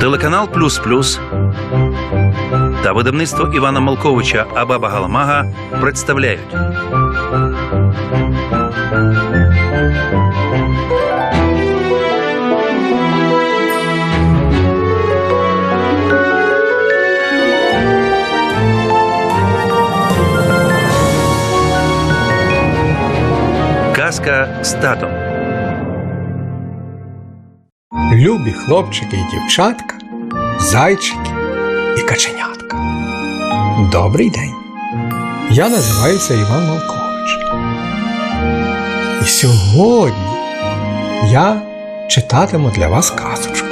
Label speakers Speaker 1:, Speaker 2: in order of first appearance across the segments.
Speaker 1: Телеканал Плюс Плюс та видавництво Івана Малковича Абаба Галамага представляють Казка з татом.
Speaker 2: Любі хлопчики і дівчатка, зайчики і каченятка. Добрий день. Я називаюся Іван Малкович. І сьогодні я читатиму для вас казочку.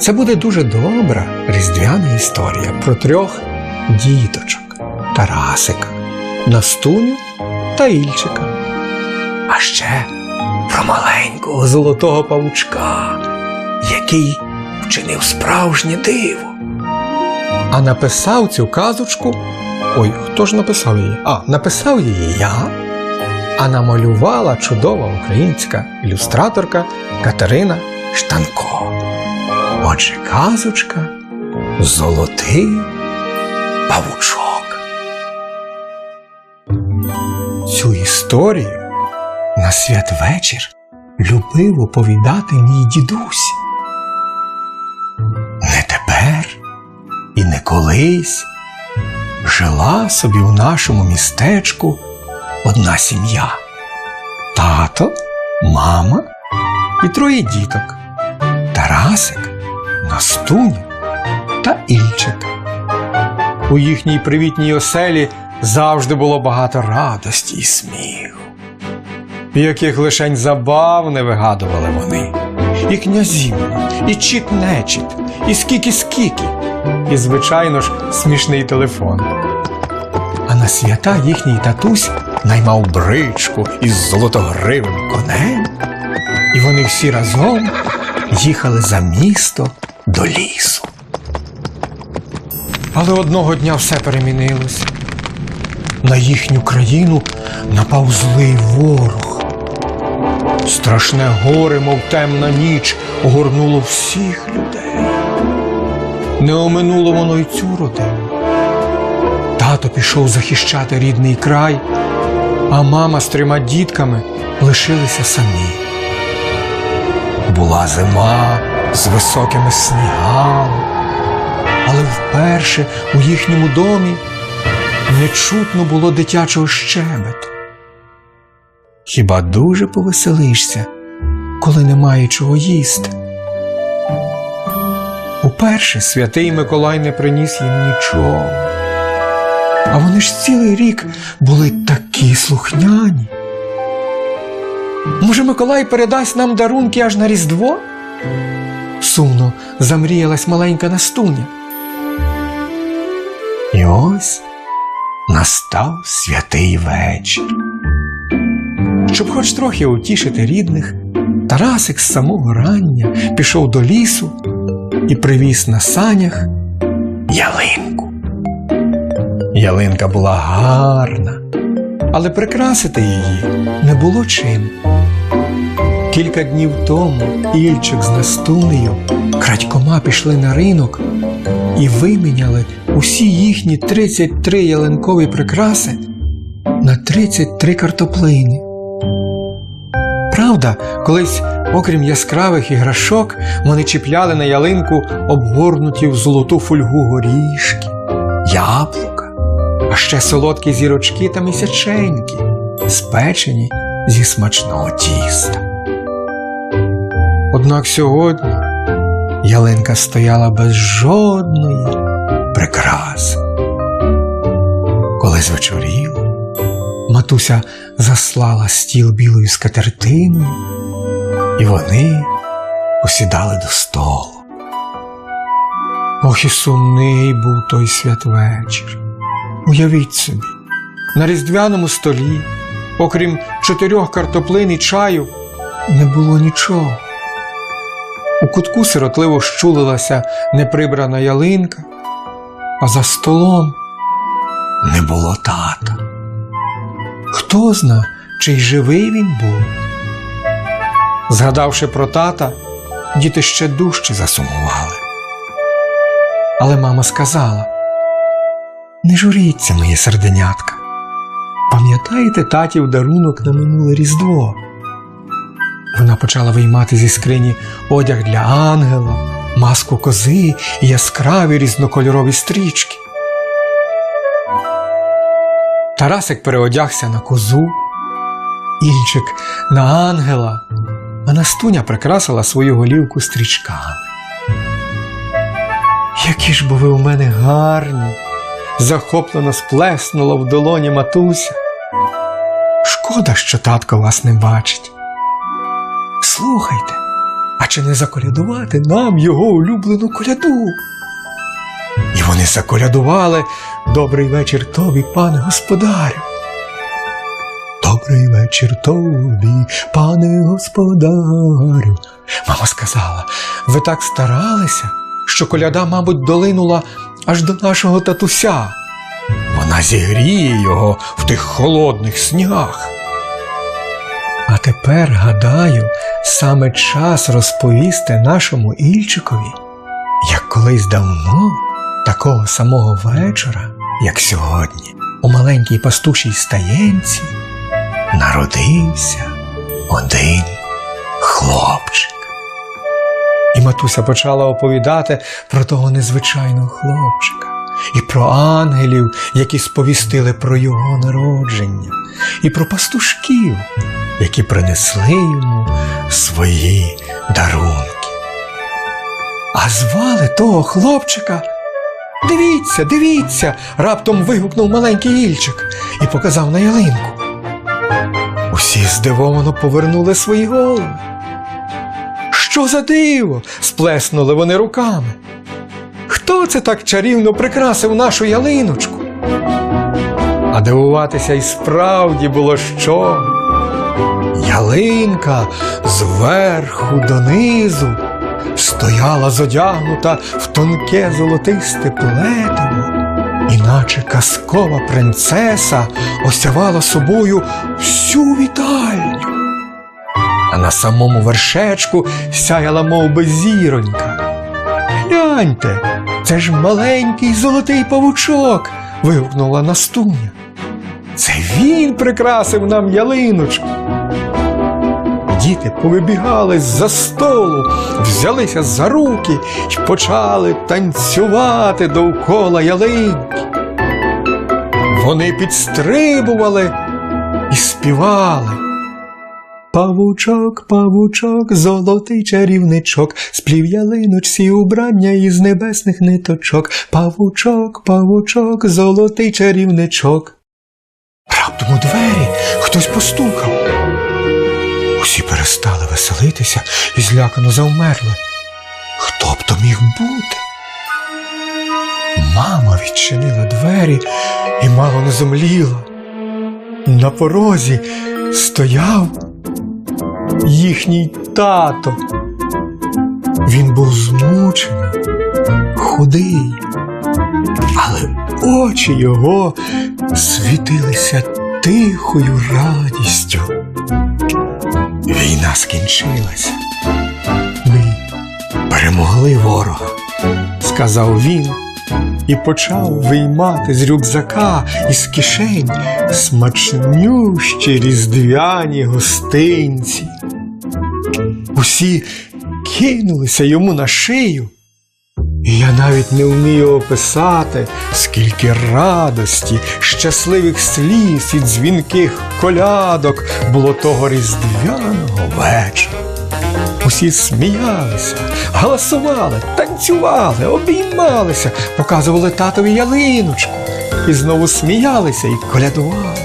Speaker 2: Це буде дуже добра різдвяна історія про трьох діточок Тарасика, Настуню та Ільчика. А ще про маленького золотого павучка, який вчинив справжнє диво. А написав цю казочку. Ой, хто ж написав її? А, написав її я, а намалювала чудова українська ілюстраторка Катерина Штанко. Отже, казочка Золотий павучок. Цю історію на святвечір любив оповідати мій дідусь. Колись жила собі у нашому містечку одна сім'я. Тато, мама і троє діток Тарасик, Настуня та Ільчик. У їхній привітній оселі завжди було багато радості і сміху яких лишень забав не вигадували вони. І князівна, і чіт-нечіт, і скіки-скіки, і, звичайно ж, смішний телефон. А на свята їхній татусь наймав бричку із золотогривим конем, і вони всі разом їхали за місто до лісу. Але одного дня все перемінилося. На їхню країну напав злий ворог. Страшне горе, мов темна ніч, огорнуло всіх людей. Не оминуло воно й цю родину. Тато пішов захищати рідний край, а мама з трьома дітками лишилися самі. Була зима з високими снігами, але вперше у їхньому домі не чутно було дитячого щебету. Хіба дуже повеселишся, коли немає чого їсти? Уперше святий Миколай не приніс їм нічого. А вони ж цілий рік були такі слухняні. Може, Миколай передасть нам дарунки аж на Різдво? Сумно замріялась маленька Настуня. І ось настав святий вечір. Щоб хоч трохи утішити рідних, Тарасик з самого рання пішов до лісу і привіз на санях ялинку. Ялинка була гарна, але прикрасити її не було чим. Кілька днів тому Ільчик з Настунею крадькома пішли на ринок і виміняли усі їхні 33 ялинкові прикраси на 33 картоплини. Правда, колись, окрім яскравих іграшок, вони чіпляли на ялинку обгорнуті в золоту фольгу горішки, яблука, а ще солодкі зірочки та місяченьки, спечені зі смачного тіста. Однак сьогодні ялинка стояла без жодної прикраси. Коли звечоріло, матуся заслала стіл білою скатертиною, і вони посідали до столу. Ох і сумний був той святвечір. Уявіть собі, на різдвяному столі, окрім чотирьох картоплин і чаю, не було нічого. У кутку сиротливо щулилася неприбрана ялинка, а за столом не було тата. Хто зна, чи й живий він був. Згадавши про тата, діти ще дужче засумували. Але мама сказала: Не журіться, моє серденятка. Пам'ятаєте татів дарунок на минуле Різдво? Вона почала виймати зі скрині одяг для ангела, маску кози і яскраві різнокольорові стрічки. Тарасик переодягся на козу, Ільчик на ангела, а Настуня прикрасила свою голівку стрічками. Які ж бо ви у мене гарні, захоплено сплеснула в долоні матуся. Шкода, що татко вас не бачить. Слухайте, а чи не заколядувати нам його улюблену коляду? І вони заколядували Добрий вечір тобі, пане господарю. Добрий вечір тобі, пане господарю. Мама сказала, ви так старалися, що коляда, мабуть, долинула аж до нашого татуся. Вона зігріє його в тих холодних снігах. А тепер, гадаю, саме час розповісти нашому Ільчикові, як колись давно, такого самого вечора, як сьогодні, у маленькій пастушій стаєнці, народився один хлопчик. І матуся почала оповідати про того незвичайного хлопчика, і про ангелів, які сповістили про його народження, і про пастушків, які принесли йому свої дарунки. А звали того хлопчика. Дивіться, дивіться, раптом вигукнув маленький Ільчик і показав на ялинку. Усі здивовано повернули свої голови. Що за диво? сплеснули вони руками. Хто це так чарівно прикрасив нашу ялиночку? А дивуватися і справді було що. Ялинка зверху донизу стояла зодягнута в тонке золотисте плетиво, іначе казкова принцеса осявала собою всю вітальню. А на самому вершечку сяяла мов би зіронька. Гляньте, це ж маленький золотий павучок. вигукнула Настуня. Це він прикрасив нам ялиночку. Діти повибігали з-за столу, взялися за руки і почали танцювати довкола ялинки. Вони підстрибували і співали. Павучок, павучок, золотий чарівничок, сплів ялиночці убрання із небесних ниточок. Павучок, павучок, золотий чарівничок. Раптом у двері хтось постукав. Усі перестали веселитися і злякано завмерли. Хто б то міг бути? Мама відчинила двері і мало не зомліла. На порозі стояв їхній тато. Він був змучений, худий, але очі його світилися тихою радістю. Війна скінчилась. Ми перемогли ворога, сказав він і почав виймати з рюкзака і з кишень смачнющі різдвяні гостинці. Усі кинулися йому на шию. І я навіть не вмію описати, скільки радості, щасливих сліз і дзвінких колядок було того різдвяного вечора. Усі сміялися, галасували, танцювали, обіймалися, показували татові ялиночку і знову сміялися і колядували.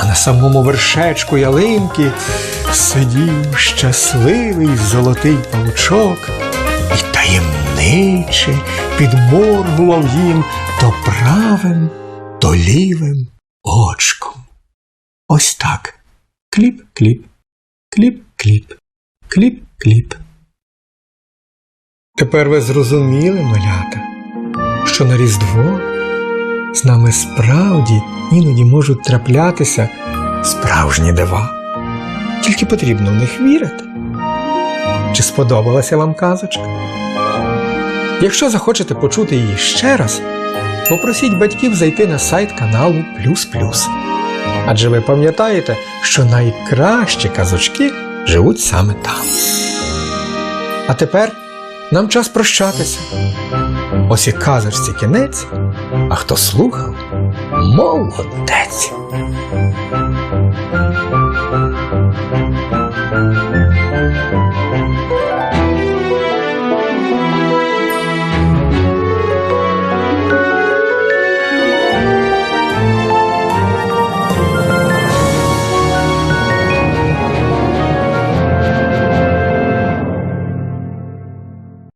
Speaker 2: А на самому вершечку ялинки сидів щасливий золотий павучок і таємниче підморгував їм то правим, то лівим очком. Ось так. Кліп-кліп, кліп-кліп, кліп-кліп. Тепер ви зрозуміли, малята, що на Різдво з нами справді іноді можуть траплятися справжні дива. Тільки потрібно в них вірити. Чи сподобалася вам казочка? Якщо захочете почути її ще раз, попросіть батьків зайти на сайт каналу Плюс Плюс. Адже ви пам'ятаєте, що найкращі казочки живуть саме там. А тепер нам час прощатися. Ось і казочці кінець, а хто слухав, молодець.